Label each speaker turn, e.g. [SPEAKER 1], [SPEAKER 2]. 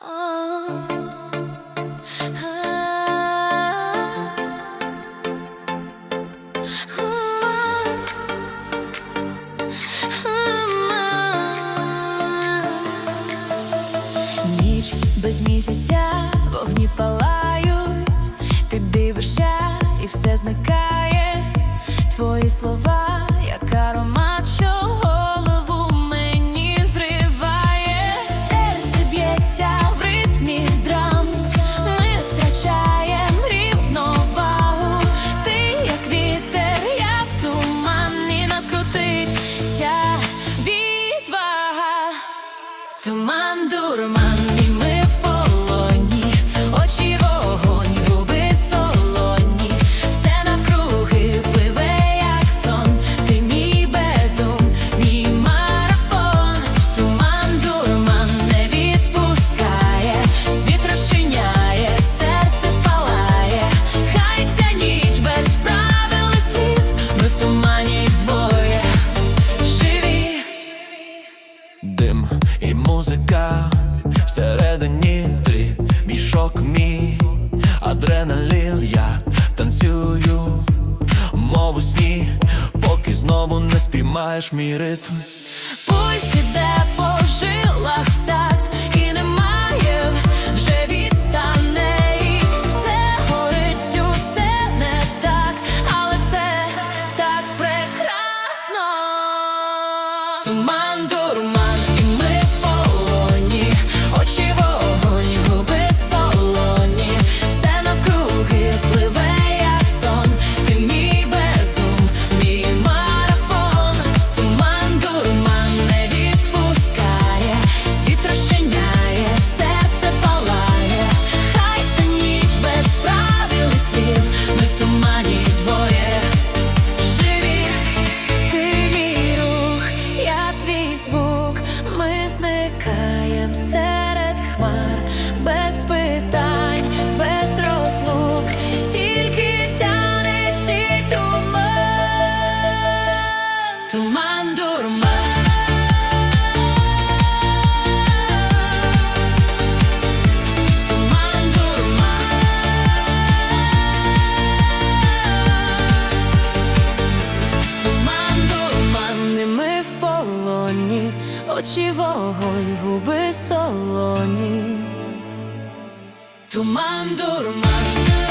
[SPEAKER 1] Ніч без місяця, вогні палають, ти дивишся і все зникає. Твої слова, як аромат, що Туман дурман,
[SPEAKER 2] танцюю, мов у сні, поки знову не спіймаєш мій ритм.
[SPEAKER 1] Пульс іде по жилах в такт і немає вже відстаней. Все горить, не так, але це так прекрасно. Туман, дурман, зникаєм серед хмар, без питань, без розлук, тільки тянеться туман, туман дурман. Полоні, очі вогонь, губи солоні. Туман, дурман.